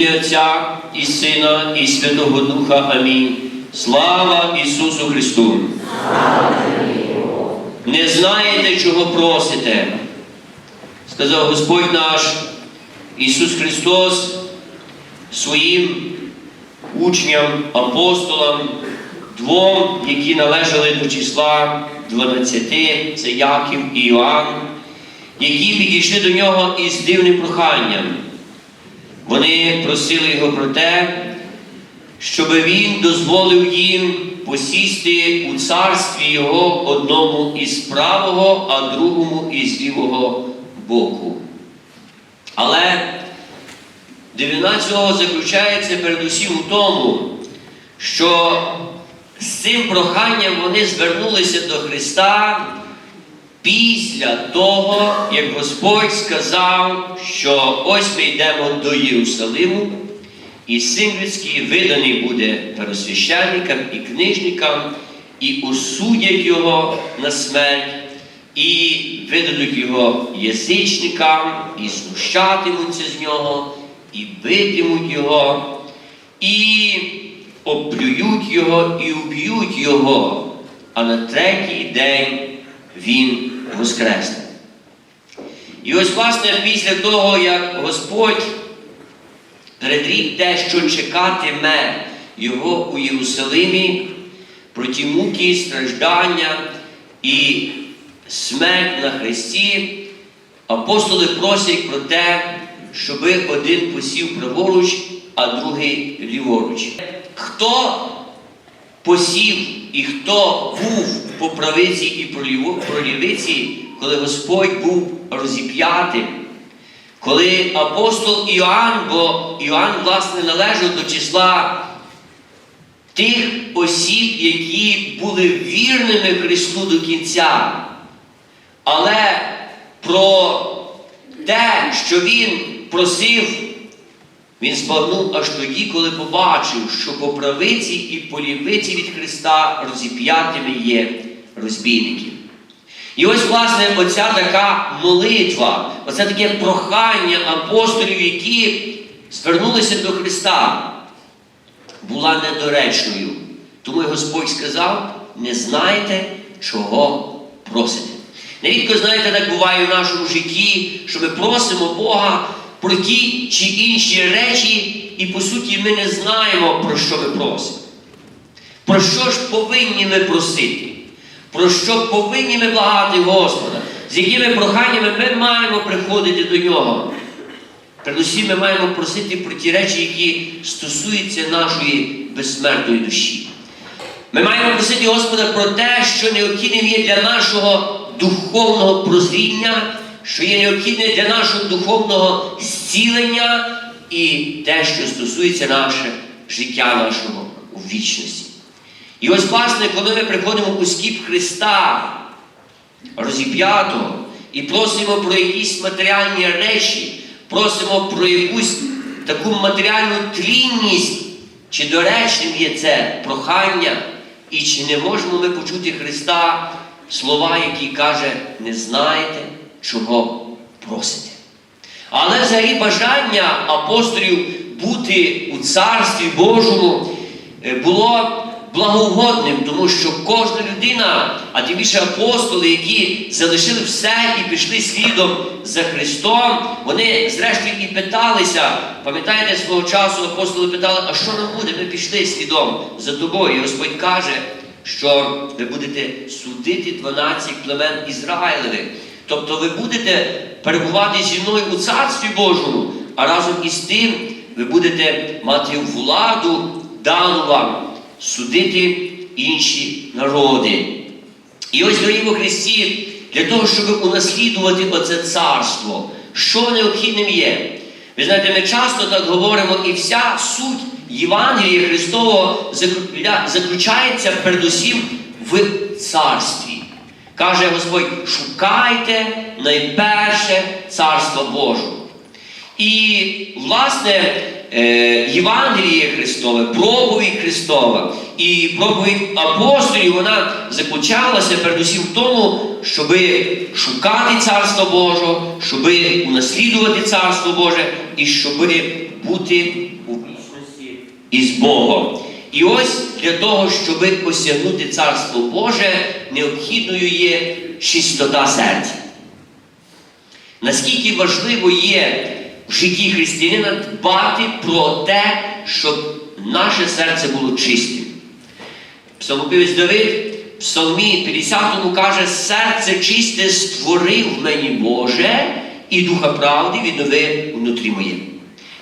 І Отця і Сина, і Святого Духа. Амінь. Слава Ісусу Христу! Не знаєте, чого просите, сказав Господь наш Ісус Христос своїм учням, апостолам, двом, які належали до числа 12, це Яків і Іоанн, які підійшли до нього із дивним проханням. Вони просили його про те, щоб він дозволив їм посісти у царстві його одному із правого, а другому із лівого боку. Але дивина цього заключається передусім у тому, що з цим проханням вони звернулися до Христа після того, як Господь сказав, що ось ми йдемо до Єрусалиму, і син людський виданий буде первосвященникам і книжникам, і осудять його на смерть, і видадуть його язичникам, і знущатимуться з нього, і битимуть його, і оплюють його, і уб'ють його, а на третій день він воскресне. І ось, власне, після того, як Господь передрік те, що чекатиме його у Єрусалимі, про ті муки, страждання і смерть на Христі, апостоли просять про те, щоби один посів праворуч, а другий ліворуч. Хто посів і хто був по правиці і по лівиці, коли Господь був розіп'ятим, коли апостол Іоанн, бо Іоанн, власне, належав до числа тих осіб, які були вірними Христу до кінця, але про те, що він просив, він збагнув аж тоді, коли побачив, що по правиці і по лівиці від Христа розіп'ятими є розбійники. І ось, власне, оця така молитва, оце таке прохання апостолів, які звернулися до Христа, була недоречною. Тому Господь сказав: не знаєте, чого просите. Нерідко, знаєте, так буває в нашому житті, що ми просимо Бога про ті чи інші речі, і по суті ми не знаємо, про що ми просимо. Про що ж повинні ми просити? Про що повинні ми благати Господа? З якими проханнями ми маємо приходити до Нього? Передусім ми маємо просити про ті речі, які стосуються нашої безсмертної душі. Ми маємо просити Господа про те, що необхідним є для нашого духовного прозріння, що є необхідне для нашого духовного зцілення і те, що стосується наше життя нашого у вічності. І ось, власне, коли ми приходимо у скіп Христа розіп'ятого і просимо про якісь матеріальні речі, просимо про якусь таку матеріальну тлінність, чи доречним є це прохання, і чи не можемо ми почути Христа слова, які каже, не знаєте, чого просите. Але взагалі бажання апостолів бути у Царстві Божому е, було благоугодним, тому що кожна людина, а тим більше апостоли, які залишили все і пішли слідом за Христом, вони зрештою і питалися. Пам'ятаєте, свого часу апостоли питали, а що нам буде? Ми пішли слідом за тобою. І Господь каже, що ви будете судити 12 племен Ізраїлевих. Тобто ви будете перебувати зі мною у Царстві Божому, а разом із тим ви будете мати владу дану вам судити інші народи. І ось дорогі во Христі, для того, щоб унаслідувати оце царство, що необхідним є. Ви знаєте, ми часто так говоримо, і вся суть Євангелія Христового заключається передусім в царстві. Каже Господь, шукайте найперше царство Божого. І, власне, е, Євангеліє Христове, проповідь Христова і проповідь апостолів, вона заключалася передусім в тому, щоби шукати Царство Боже, щоби унаслідувати Царство Боже і щоби бути у вічності із Богом. І ось для того, щоб осягнути Царство Боже, необхідною є чистота серця. Наскільки важливо є в житті християнина дбати про те, щоб наше серце було чистим. Псалмопівець Давид в Псалмі 50 каже, серце чисте створив мені Боже, і духа правди віднови внутрі моє.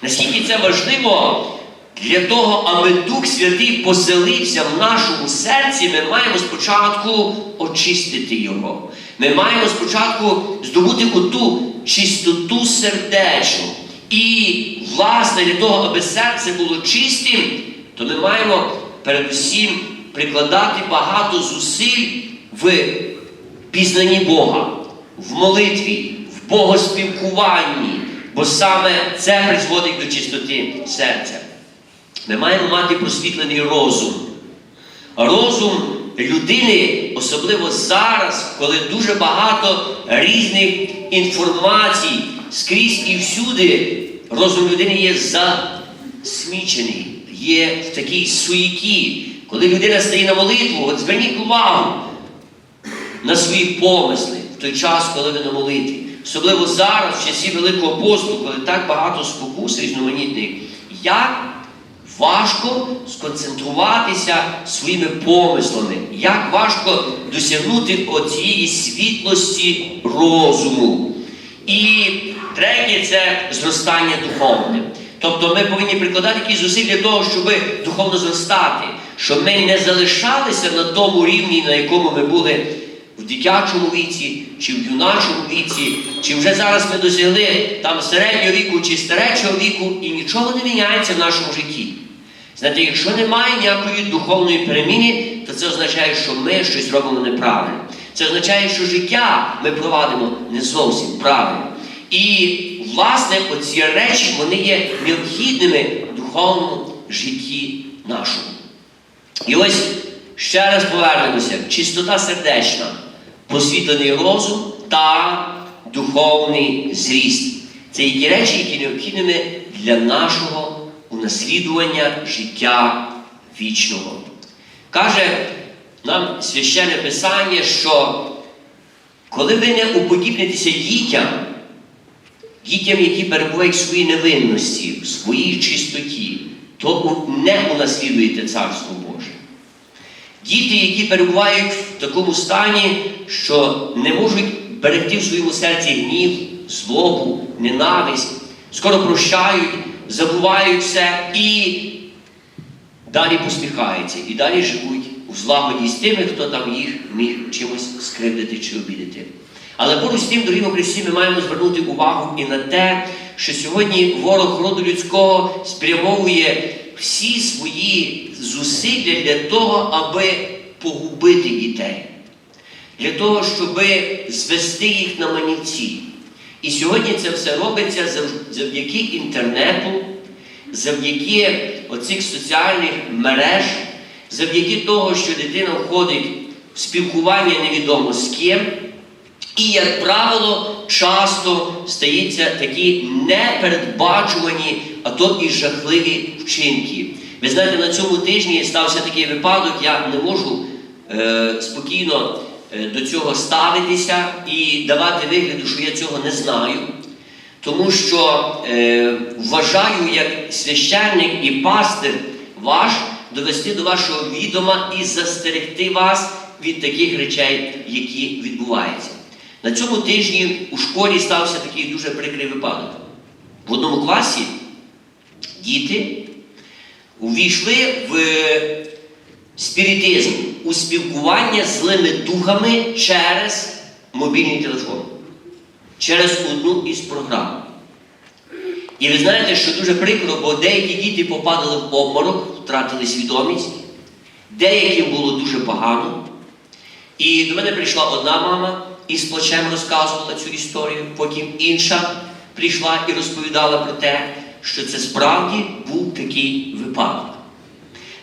Наскільки це важливо для того, аби Дух Святий поселився в нашому серці, ми маємо спочатку очистити його. Ми маємо спочатку здобути оту чистоту сердечну. І, власне, для того, аби серце було чистим, то ми маємо передусім прикладати багато зусиль в пізнанні Бога, в молитві, в богоспілкуванні, бо саме це призводить до чистоти серця. Ми маємо мати просвітлений розум. Розум людини, особливо зараз, коли дуже багато різних інформацій скрізь і всюди, розум людини є засмічений, є в такій суєті. Коли людина стає на молитву, от зверніть увагу на свої помисли в той час, коли ви на молитві. Особливо зараз, в часі Великого посту, коли так багато спокус різноманітних, як важко сконцентруватися своїми помислами, як важко досягнути оцієї світлості розуму. І третє це зростання духовне. Тобто ми повинні прикладати якісь зусилля для того, щоб духовно зростати, щоб ми не залишалися на тому рівні, на якому ми були в дитячому віці, чи в юначому віці, чи вже зараз ми досягли там середнього віку чи старечого віку, і нічого не міняється в нашому житті. Знаєте, якщо немає ніякої духовної переміни, то це означає, що ми щось робимо неправильно. Це означає, що життя ми провадимо не зовсім правильно. І, власне, оці речі вони є необхідними в духовному житті нашому. І ось ще раз повернемося: чистота сердечна, посвітлений розум та духовний зріст. Це є ті речі, які необхідними для нашого унаслідування життя вічного. Каже нам священне Писання, що коли ви не уподібнитеся дітям, дітям, які перебувають в своїй невинності, в своїй чистоті, то не унаслідуєте Царство Боже. Діти, які перебувають в такому стані, що не можуть берегти в своєму серці гнів, злобу, ненависть, скоро прощають, забувають все і далі посміхаються, і далі живуть у злагоді з тими, хто там їх міг чимось скривдити чи обідати. Але поруч з тим, дорогі Христі, ми маємо звернути увагу і на те, що сьогодні ворог роду людського спрямовує всі свої зусилля для того, аби погубити дітей, для того, щоб звести їх на манівці. І сьогодні це все робиться завдяки інтернету, завдяки оцих соціальних мереж, завдяки того, що дитина входить в спілкування невідомо з ким. І, як правило, часто стаються такі непередбачувані, а то і жахливі вчинки. Ви знаєте, на цьому тижні стався такий випадок, я не можу е, спокійно до цього ставитися і давати вигляду, що я цього не знаю. Тому що е, вважаю, як священник і пастир ваш довести до вашого відома і застерегти вас від таких речей, які відбуваються. На цьому тижні у школі стався такий дуже прикрий випадок. В одному класі діти увійшли в спіритизм, у спілкування злими духами через мобільний телефон, через одну із програм. І ви знаєте, що дуже прикро, бо деякі діти попадали в обморок, втратили свідомість, деяким було дуже погано. І до мене прийшла одна мама і з плачем розказувала цю історію, потім інша прийшла і розповідала про те, що це справді був такий випадок.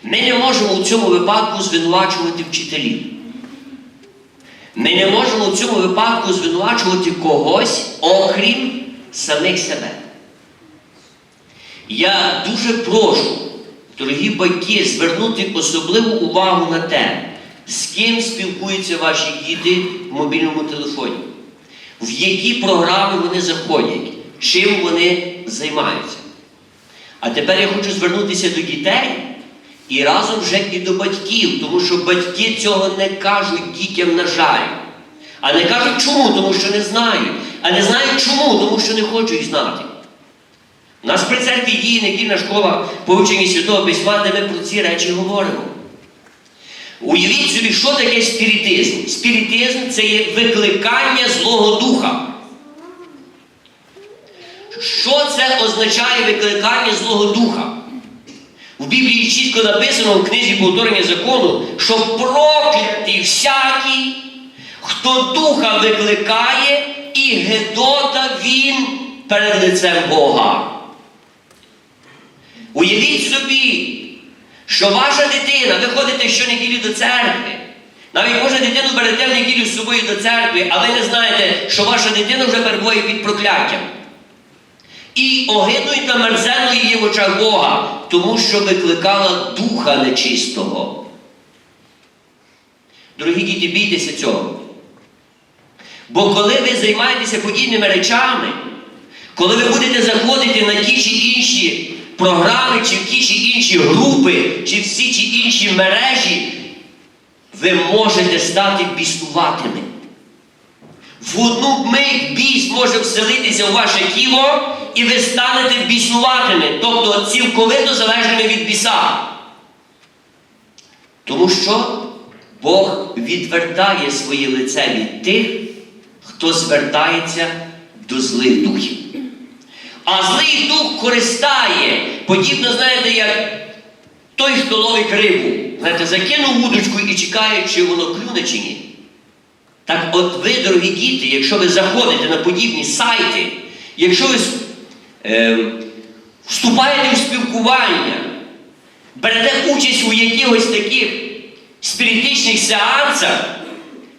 Ми не можемо у цьому випадку звинувачувати вчителів. Ми не можемо у цьому випадку звинувачувати когось, окрім самих себе. Я дуже прошу, дорогі батьки, звернути особливу увагу на те, з ким спілкуються ваші діти в мобільному телефоні, в які програми вони заходять, чим вони займаються. А тепер я хочу звернутися до дітей і разом вже і до батьків, тому що батьки цього не кажуть дітям, на жаль. А не кажуть чому, тому що не знають. А не знають чому, тому що не хочуть знати. У нас при церкві діє недільна школа повчення Святого Письма, де ми про ці речі говоримо. Уявіть собі, що таке спіритизм. Спіритизм це є викликання Злого Духа. Що це означає викликання Злого Духа? В Біблії чітко написано в книзі повторення закону, що проклятий всякий, хто духа викликає, і Гедота він перед лицем Бога. Уявіть собі, що ваша дитина, ви ходите щонеділі до церкви. Навіть може дитину берете в неділю з собою до церкви, а ви не знаєте, що ваша дитина вже перебуває під прокляттям. І огидною та мерзенною є в очах Бога, тому що викликала духа нечистого. Дорогі діти, бійтеся цього. Бо коли ви займаєтеся подібними речами, коли ви будете заходити на ті чи інші програми, чи в ті чи інші групи, чи всі чи інші мережі, ви можете стати біснуватими. В одну мить біс може вселитися в ваше тіло, і ви станете біснуватими, тобто цілковито залежними від біса. Тому що Бог відвертає своє лице від тих, хто звертається до злих духів. А злий дух користає, подібно, знаєте, як той, хто ловить рибу. Знаєте, закинув вудочку і чекає, чи воно клюне чи ні. Так от ви, дорогі діти, якщо ви заходите на подібні сайти, якщо ви вступаєте в спілкування, берете участь у якихось таких спіритичних сеансах,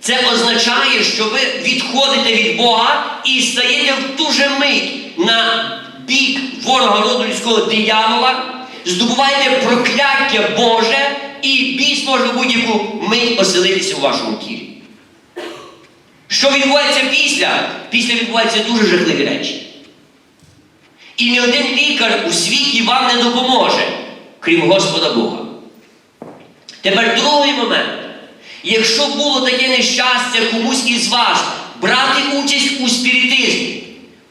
це означає, що ви відходите від Бога і стаєте в ту же мить на бік ворога роду людського диявола, здобуваєте прокляття Боже, і біс може будь-яку мить оселитися у вашому тілі. Що відбувається після? Після відбуваються дуже жахливі речі. І ні один лікар у світі вам не допоможе, крім Господа Бога. Тепер другий момент. Якщо було таке нещастя комусь із вас брати участь у спіритизмі,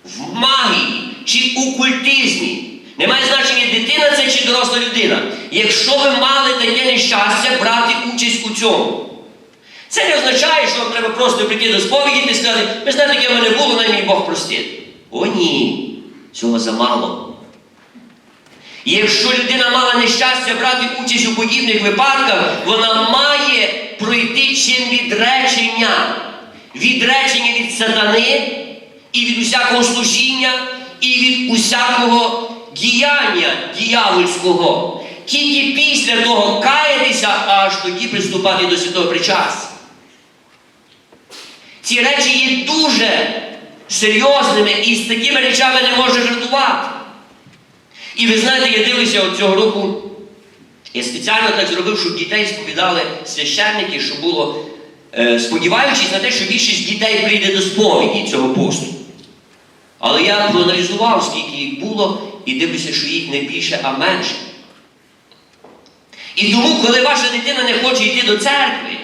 в магії чи у культизмі, немає значення, дитина це чи доросла людина. Якщо ви мали таке нещастя брати участь у цьому, це не означає, що вам треба просто прийти до сповіді і сказати, ви знаєте, яке мене було, най мій Бог простить. О, ні, цього замало. І якщо людина мала нещастя брати участь у подібних випадках, вона має пройти чин відречення, відречення від сатани і від усякого служіння, і від усякого діяння діявольського. Тільки після того каятися, аж тоді приступати до святого причастя. Ці речі є дуже серйозними і з такими речами не може жартувати. І ви знаєте, я дивлюся цього року, я спеціально так зробив, щоб дітей сповідали священники, що було, е, сподіваючись на те, що більшість дітей прийде до сповіді цього посту. Але я проаналізував, скільки їх було, і дивлюся, що їх не більше, а менше. І тому, коли ваша дитина не хоче йти до церкви,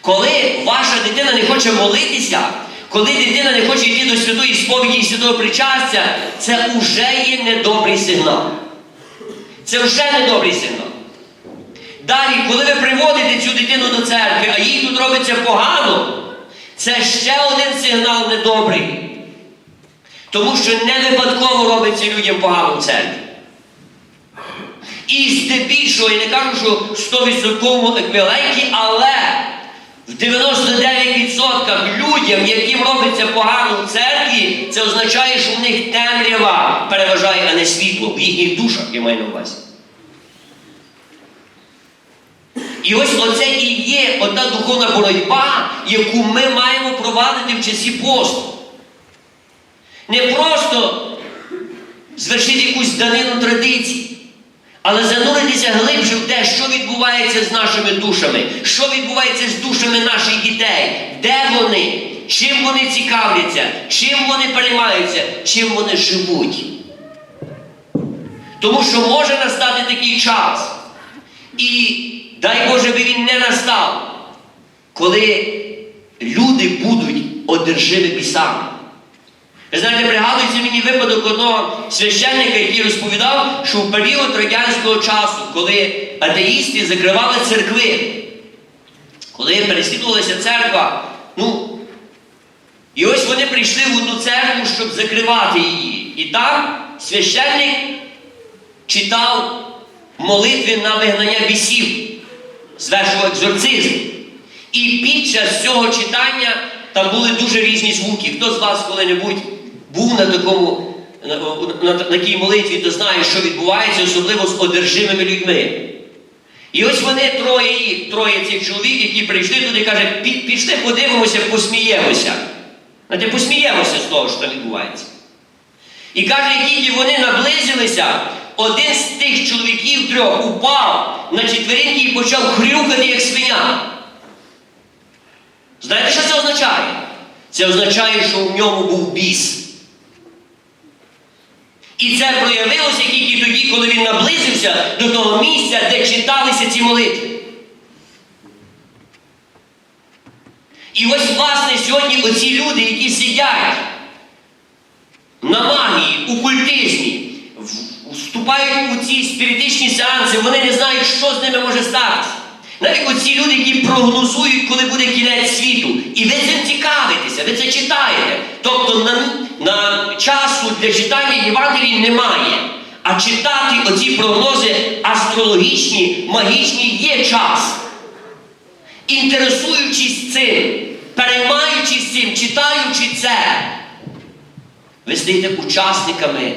коли ваша дитина не хоче молитися, коли дитина не хоче йти до святої сповіді і святого причастя, це вже є недобрий сигнал. Це вже недобрий сигнал. Далі, коли ви приводите цю дитину до церкви, а їй тут робиться погано, це ще один сигнал недобрий. Тому що не випадково робиться людям погано в церкві. І здебільшого, я не кажу, що в 100% еквіваленті, але в 99% людям, яким робиться погано в церкві, це означає, що в них темрява переважає, а не світло. В їхніх душах я маю на увазі. І ось оце і є ота духовна боротьба, яку ми маємо провадити в часі посту. Не просто звершити якусь данину традицій. Але зануритися глибше в те, що відбувається з нашими душами, що відбувається з душами наших дітей, де вони, чим вони цікавляться, чим вони переймаються, чим вони живуть. Тому що може настати такий час, і дай Боже би він не настав, коли люди будуть одержимі бісами. Ви знаєте, пригадується мені випадок одного священника, який розповідав, що в період радянського часу, коли атеїсти закривали церкви, коли переслідувалася церква, ну, і ось вони прийшли в одну церкву, щоб закривати її. І там священник читав молитви на вигнання бісів, звершував екзорцизм. І під час цього читання там були дуже різні звуки. Хто з вас коли-небудь був на такому, на, на, на такій молитві, то знає, що відбувається, особливо з одержимими людьми. І ось вони троє, троє цих чоловік, які прийшли туди, каже, «Пі- пішли, подивимося, посміємося. Знаєте, посміємося з того, що там відбувається. І каже, тільки вони наблизилися, один з тих чоловіків трьох упав на четверинки і почав хрюкати, як свиня. Знаєте, що це означає? Це означає, що в ньому був біс. І це проявилося тільки тоді, коли він наблизився до того місця, де читалися ці молитви. І ось, власне, сьогодні оці люди, які сидять на магії, у культизмі, вступають у ці спіритичні сеанси, вони не знають, що з ними може статися. Навіть оці люди, які прогнозують, коли буде кінець світу. І ви цим цікавитеся, ви це читаєте. Тобто на, на часу для читання Євангелії немає. А читати оці прогнози астрологічні, магічні є час. Інтересуючись цим, переймаючись цим, читаючи це, ви стаєте учасниками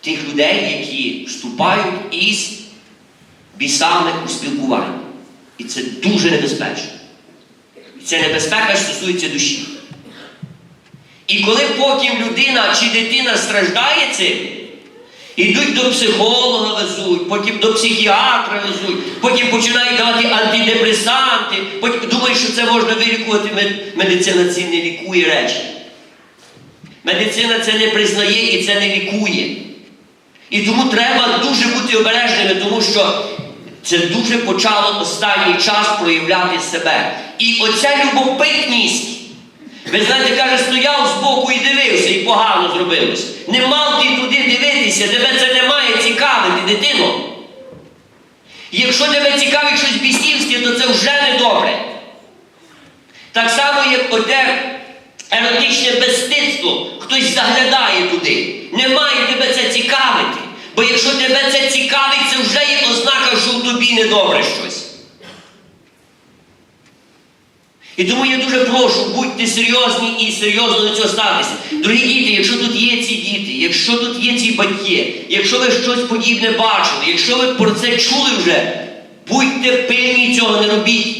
тих людей, які вступають із бісами у спілкуванні. І це дуже небезпечно. І це небезпека що стосується душі. І коли потім людина чи дитина страждає цим, ідуть до психолога везуть, потім до психіатра везуть, потім починають давати антидепресанти, потім думають, що це можна вилікувати. Медицина ці не лікує речі. Медицина це не признає і це не лікує. І тому треба дуже бути обережними, тому що це дуже почало останній час проявляти себе. І оця любопитність, ви знаєте, каже, стояв збоку і дивився, і погано зробилось. Не мав ти туди дивитися, тебе це не має цікавити, дитино. Якщо тебе цікавить щось бісівське, то це вже не добре. Так само, як оте еротичне безстидство, хтось заглядає туди. Не має тебе це цікавити. Бо якщо тебе це цікавить, це вже є ознака, що в тобі недобре щось. І тому я дуже прошу, будьте серйозні і серйозно до цього ставитися. Дорогі діти, якщо тут є ці діти, якщо тут є ці батьки, якщо ви щось подібне бачили, якщо ви про це чули вже, будьте пильні цього не робіть.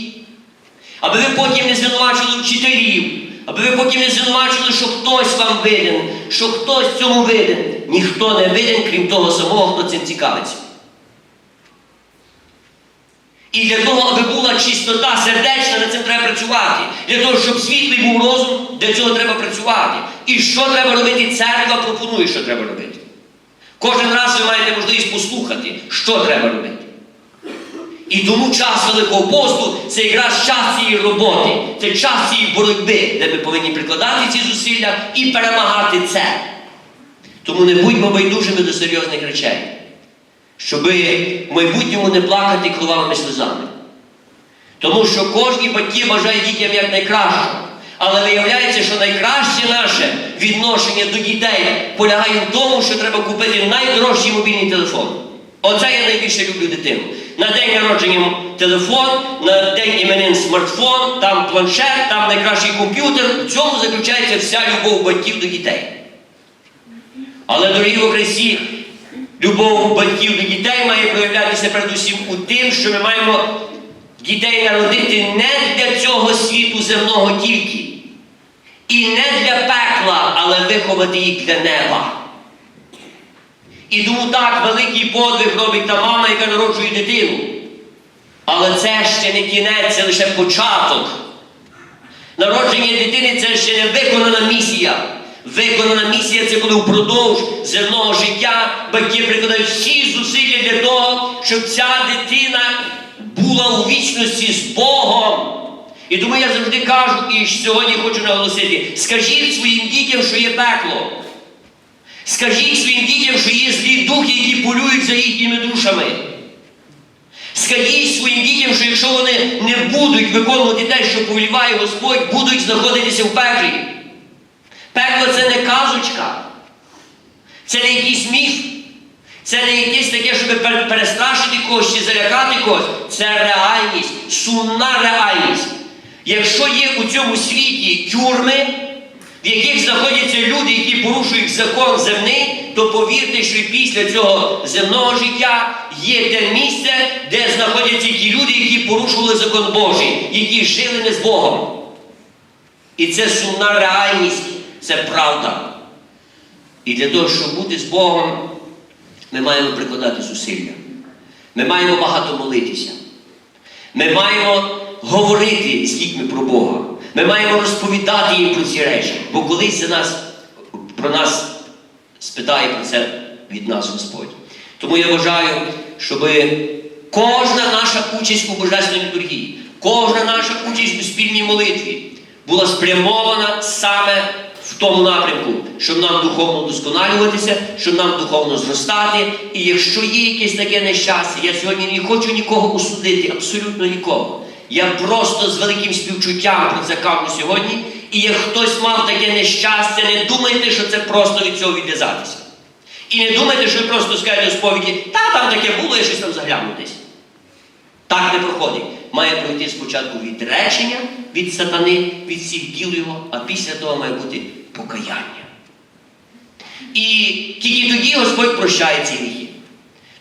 Аби ви потім не звинувачили вчителів, аби ви потім не звинувачили, що хтось вам винен, що хтось цьому винен. Ніхто не винен, крім того самого, хто цим цікавиться. І для того, аби була чистота сердечна, над цим треба працювати. Для того, щоб світлий був розум, для цього треба працювати. І що треба робити? Церква пропонує, що треба робити. Кожен раз ви маєте можливість послухати, що треба робити. І тому час Великого посту це якраз час цієї роботи, це час цієї боротьби, де ми повинні прикладати ці зусилля і перемагати це. Тому не будьмо байдужими до серйозних речей, щоб в майбутньому не плакати кровавими сльозами. Тому що кожні батьки бажають дітям як найкращого. Але виявляється, що найкраще наше відношення до дітей полягає в тому, що треба купити найдорожчий мобільний телефон. Оце я найбільше люблю дитину. На день народження телефон, на день іменин смартфон, там планшет, там найкращий комп'ютер. В цьому заключається вся любов батьків до дітей. Але, дорогі Христі, любов батьків до дітей має проявлятися передусім у тим, що ми маємо дітей народити не для цього світу земного тільки. І не для пекла, але виховати їх для неба. І тому так великий подвиг робить та мама, яка народжує дитину. Але це ще не кінець, це лише початок. Народження дитини це ще не виконана місія. Виконана місія це коли впродовж земного життя батьки прикладають всі зусилля для того, щоб ця дитина була у вічності з Богом. І тому я завжди кажу, і сьогодні хочу наголосити: скажіть своїм дітям, що є пекло. Скажіть своїм дітям, що є злі духи, які полюють за їхніми душами. Скажіть своїм дітям, що якщо вони не будуть виконувати те, що повеліває Господь, будуть знаходитися в пеклі. Пекло це не казочка, це не якийсь міф, це не якесь таке, щоб перестрашити когось чи залякати когось. Це реальність, сумна реальність. Якщо є у цьому світі тюрми, в яких знаходяться люди, які порушують закон земний, то повірте, що після цього земного життя є те місце, де знаходяться ті люди, які порушували закон Божий, які жили не з Богом. І це сумна реальність, це правда. І для того, щоб бути з Богом, ми маємо прикладати зусилля. Ми маємо багато молитися. Ми маємо говорити з дітьми про Бога. Ми маємо розповідати їм про ці речі. Бо колись нас, про нас спитає про це від нас Господь. Тому я вважаю, щоб кожна наша участь у Божественній літургії, кожна наша участь у спільній молитві була спрямована саме в тому напрямку, щоб нам духовно досконалюватися, щоб нам духовно зростати. І якщо є якесь таке нещастя, я сьогодні не хочу нікого осудити, абсолютно нікого. Я просто з великим співчуттям про це кажу сьогодні. І як хтось мав таке нещастя, не думайте, що це просто від цього відв'язатися. І не думайте, що ви просто скажете сповіді, та там таке було, я щось там загляну десь. Так не проходить. Має пройти спочатку відречення від сатани, від всіх діл його, а після того має бути покаяння. І тільки тоді Господь прощає ці гріхи.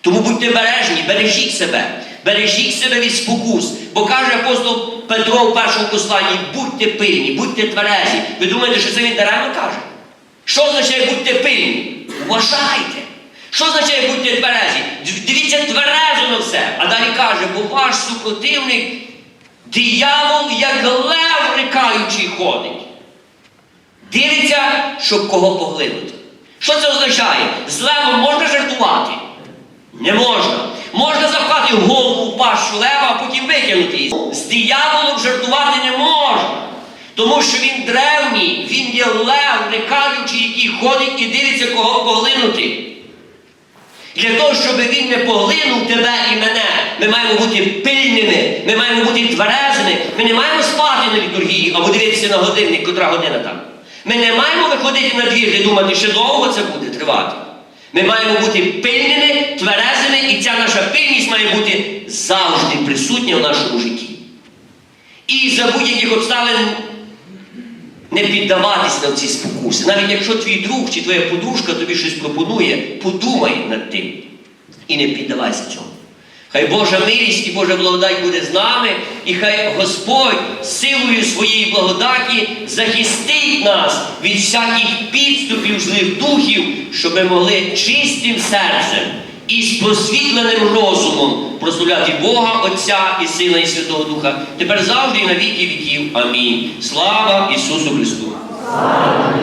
Тому будьте бережні, бережіть себе, бережіть себе від спокус. Бо каже апостол Петро в першому посланні, будьте пильні, будьте тверезі. Ви думаєте, що це він даремно каже? Що означає будьте пильні? Уважайте. Що означає будьте тверезі? Дивіться тверезо на все. А далі каже, бо ваш супротивник, диявол, як лев рикаючий ходить. Дивиться, щоб кого поглинути. Що це означає? З левом можна жартувати? Не можна. Можна запхати в голову в пащу лева, а потім викинути її. З дияволом жартувати не можна. Тому що він древній, він є лев, рикаючий, який ходить і дивиться, кого поглинути. Для того, щоб він не поглинув тебе і мене, ми маємо бути пильними, ми маємо бути тверезими, ми не маємо спати на літургії або дивитися на годинник, котра година там. Ми не маємо виходити на двір і думати, що довго це буде тривати. Ми маємо бути пильними, тверезими, і ця наша пильність має бути завжди присутня в нашому житті. І за будь-яких обставин не піддаватись на ці спокуси. Навіть якщо твій друг чи твоя подружка тобі щось пропонує, подумай над тим і не піддавайся цьому. Хай Божа милість і Божа благодать буде з нами, і хай Господь силою своєї благодаті захистить нас від всяких підступів злих духів, щоб ми могли чистим серцем і з просвітленим розумом прославляти Бога, Отця і Сина і Святого Духа, тепер завжди і на віки віків. Амінь. Слава Ісусу Христу! Слава